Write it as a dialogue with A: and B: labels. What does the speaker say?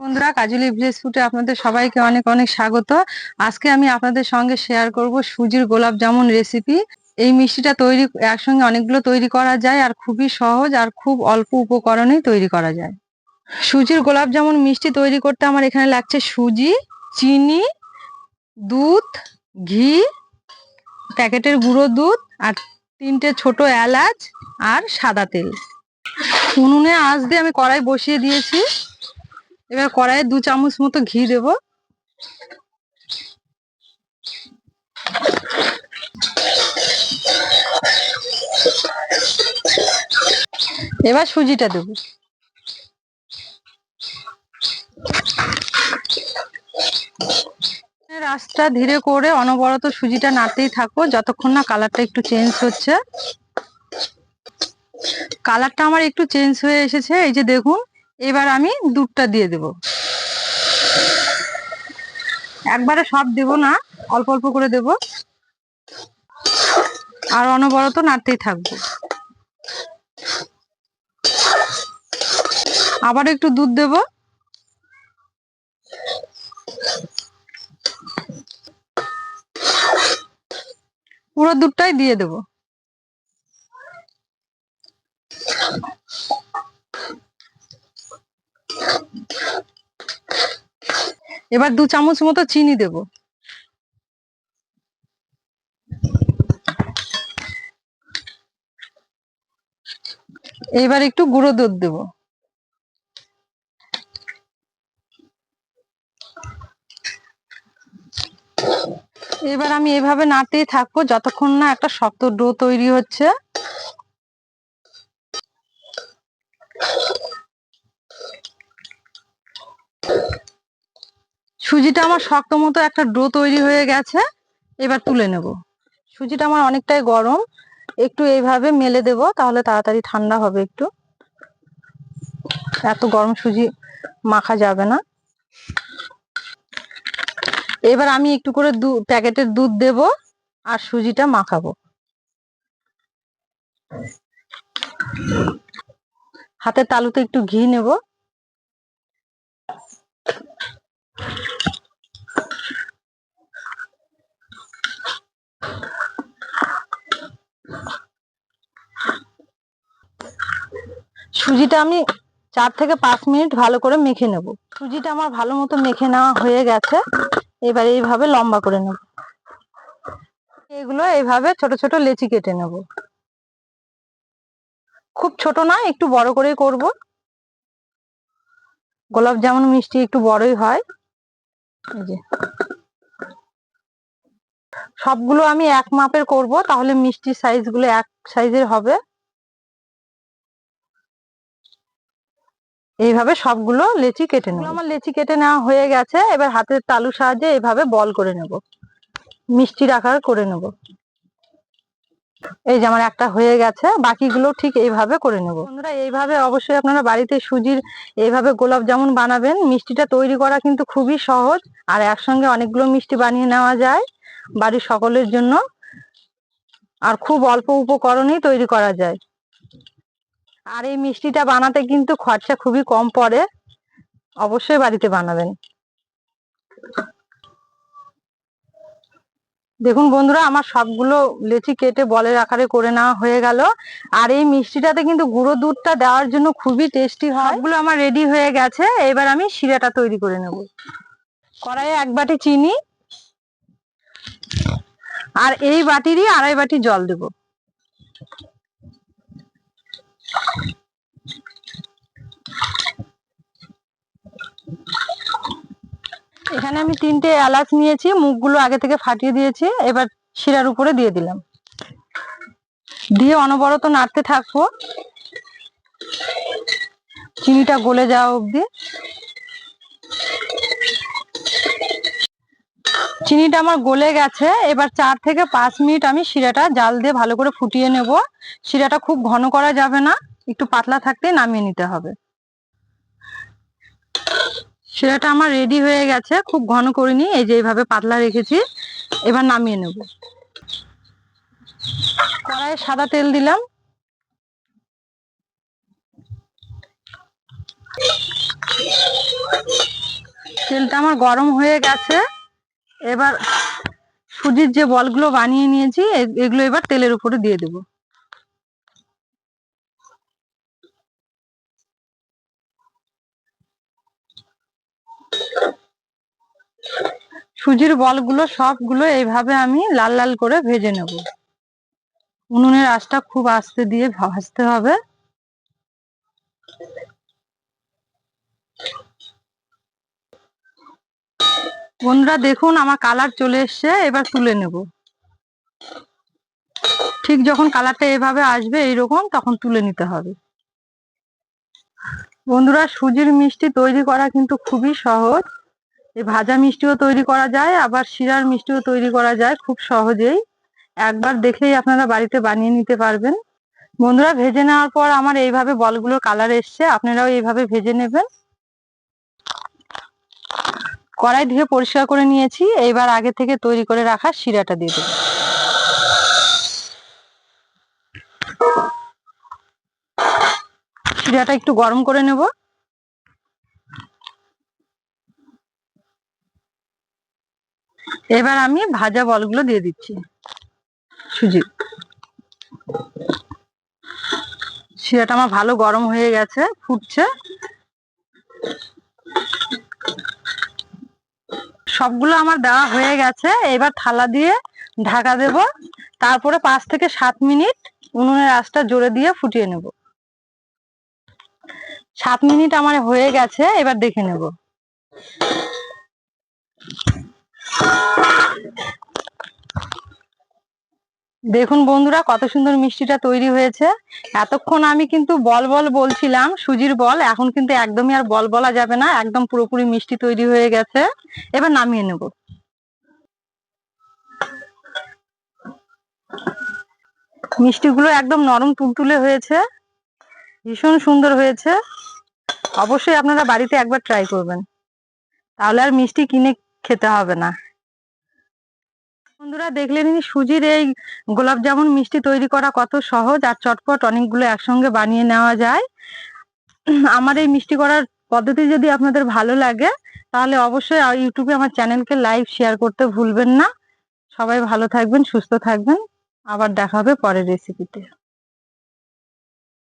A: বন্ধুরা কাজলি ভিলেজ ফুটে আপনাদের সবাইকে অনেক অনেক স্বাগত। আজকে আমি আপনাদের সঙ্গে শেয়ার করব সুজির গোলাপ জামুন রেসিপি এই মিষ্টিটা তৈরি, একসঙ্গে অনেকগুলো তৈরি করা যায় আর খুবই সহজ আর খুব অল্প উপকরণেই তৈরি করা যায়। সুজির গোলাপ জামুন মিষ্টি তৈরি করতে আমার এখানে লাগছে সুজি, চিনি, দুধ, ঘি, প্যাকেটের গুঁড়ো দুধ আর তিনটে ছোট এলাচ আর সাদা তেল। উনুনে আঁচ দিয়ে আমি কড়াই বসিয়ে দিয়েছি। এবার কড়াইয়ে দু চামচ মতো ঘি দেব। এবার সুজিটা দেব। রাসটা ধীরে করে অনবরত সুজিটা নাড়তেই থাকো, যতক্ষণ না কালারটা একটু চেঞ্জ হচ্ছে। কালারটা আমার একটু চেঞ্জ হয়ে এসেছে, এই যে দেখুন। এবার আমি দুধটা দিয়ে দেব। একবারে সব দেব না, অল্প অল্প করে দেব। আর অনবরত নাড়তেই থাকব। আবার একটু দুধ দেব। পুরো দুধটাই দিয়ে দেব। এবার দু চামচ মতো চিনি দেব। এবার একটু গুঁড়ো দুধ দেব। এবার আমি এভাবে নাড়তেই থাকব যতক্ষণ না একটা শক্ত ডো তৈরি হচ্ছে। সুজিটা আমার শক্ত মতো একটা ডো তৈরি হয়ে গেছে, এবার তুলে নেব। সুজিটা আমার অনেকটাই গরম, একটু এইভাবে মেলে দেব, তাহলে তাড়াতাড়ি ঠান্ডা হবে একটু। এত গরম সুজি মাখা যাবে না। এবার আমি একটু করে দু, প্যাকেটের দুধ দেব আর সুজিটা মাখাবো। হাতের তালুতে একটু ঘি নেব। সুজিটা আমি চার থেকে পাঁচ মিনিট ভালো করে মেখে নেব। সুজিটা আমার ভালো মতো মেখে নেওয়া হয়ে গেছে। এবার এইভাবে লম্বা করে নেব। এগুলো এইভাবে ছোট ছোট লেচি কেটে নেব। খুব ছোট না, একটু বড় করেই করব। গোলাপ জামুন মিষ্টি একটু বড়ই হয়। এই যে। সবগুলো আমি এক মাপের করব, তাহলে মিষ্টির সাইজগুলো এক সাইজের হবে। এইভাবে সবগুলো লেচি কেটে নেব। আমার লেচি কেটে নেওয়া হয়ে গেছে, এবার হাতের তালুর সাহায্যে এইভাবে বল করে নেব। মিষ্টির আকার করে নেব। এই যে আমার একটা হয়ে গেছে, বাকিগুলো ঠিক এইভাবে করে নেব। বন্ধুরা, এইভাবে অবশ্যই আপনারা বাড়িতে সুজির এইভাবে গোলাপ জামুন বানাবেন। মিষ্টিটা তৈরি করা কিন্তু খুবই সহজ, আর একসঙ্গে অনেকগুলো মিষ্টি বানিয়ে নেওয়া যায় বাড়ির সকলের জন্য। আর খুব অল্প উপকরণেই তৈরি করা যায়। আর এই মিষ্টিটা বানাতে কিন্তু খরচা খুবই কম পড়ে। অবশ্যই বাড়িতে বানাবেন। দেখুন বন্ধুরা, আমার সবগুলো লেচি কেটে বলের আকারে করে নেওয়া হয়ে গেল। আর এই মিষ্টিটাতে কিন্তু গুঁড়ো দুধটা দেওয়ার জন্য খুবই টেস্টি হয়। সবগুলো আমার রেডি হয়ে গেছে। এবার আমি শিরাটা তৈরি করে নেব। কড়াইয়ে এক বাটি চিনি। আর এই বাটিরই আড়াই বাটি জল দেব। এখানে আমি তিনটে এলাচ নিয়েছি, মুখগুলো আগে থেকে ফাটিয়ে দিয়েছি, এবার শিরার উপরে দিয়ে দিলাম। দিয়ে অনবরত নাড়তে থাকব। চিনিটা গলে যাওয়া অবধি। চিনিটা আমার গলে গেছে। এবার চার থেকে পাঁচ মিনিট আমি শিরাটা জাল দিয়ে ভালো করে ফুটিয়ে নেব। শিরাটা খুব ঘন করা যাবে না, একটু পাতলা থাকতে নামিয়ে নিতে হবে। শিরাটা আমার রেডি হয়ে গেছে, খুব ঘন করিনি, এই যে এইভাবে পাতলা রেখেছি, এবার নামিয়ে নেব। কড়াইয়ে সাদা তেল দিলাম। তেলটা আমার গরম হয়ে গেছে। এবার সুজির যে বলগুলো বানিয়ে নিয়েছি এগুলো এবার তেলের উপরে দিয়ে দেব। সুজির বলগুলো সবগুলো এইভাবে আমি লাল লাল করে ভেজে নেব। উনুনের আঁচটা খুব আস্তে দিয়ে ভাজতে হবে। বন্ধুরা দেখুন, আমার কালার চলে এসছে, এবার তুলে নেব। ঠিক যখন কালারটা এভাবে আসবে এইরকম, তখন তুলে নিতে হবে। বন্ধুরা, সুজির মিষ্টি তৈরি করা কিন্তু খুবই সহজ। এই ভাজা মিষ্টিও তৈরি করা যায়, আবার শিরার মিষ্টিও তৈরি করা যায় খুব সহজেই। একবার দেখেই আপনারা বাড়িতে বানিয়ে নিতে পারবেন। বন্ধুরা, ভেজে নেওয়ার পর আমার এইভাবে বলগুলোর কালার এসছে, আপনারাও এইভাবে ভেজে নেবেন। কড়াই ধুয়ে পরিষ্কার করে নিয়েছি। এইবার আগে থেকে তৈরি করে রাখা শিরাটা দিয়ে দেবো। শিরাটা একটু গরম করে নেব। এবার আমি ভাজা বলগুলো দিয়ে দিচ্ছি। সুজি। শিরাটা আমার ভালো গরম হয়ে গেছে, ফুটছে। সবগুলো আমার দেওয়া হয়ে গেছে। এবার থালা দিয়ে ঢাকা দেব। তারপরে পাঁচ থেকে সাত মিনিট উনুনের আঁচটা জোরে দিয়ে ফুটিয়ে নেব। সাত মিনিট আমার হয়ে গেছে, এবার দেখে নেব। দেখুন বন্ধুরা, কত সুন্দর মিষ্টিটা তৈরি হয়েছে। এতক্ষণ আমি কিন্তু বল বল বলছিলাম, সুজির বল, এখন কিন্তু একদমই আর বল বলা যাবে না, একদম পুরোপুরি মিষ্টি তৈরি হয়ে গেছে। এবার নামিয়ে নেব। মিষ্টিগুলো একদম নরম তুলতুলে হয়েছে, ভীষণ সুন্দর হয়েছে। অবশ্যই আপনারা বাড়িতে একবার ট্রাই করবেন। তাহলে আর মিষ্টি কিনে খেতে হবে না। বন্ধুরা, দেখলেন সুজির এই গোলাপ জামুন মিষ্টি তৈরি করা কত সহজ আর চটপট অনেকগুলো একসঙ্গে বানিয়ে নেওয়া যায়। আমার এই মিষ্টি করার পদ্ধতি যদি আপনাদের ভালো লাগে, তাহলে অবশ্যই ইউটিউবে আমার চ্যানেলকে লাইভ শেয়ার করতে ভুলবেন না। সবাই ভালো থাকবেন, সুস্থ থাকবেন। আবার দেখা হবে পরের রেসিপিতে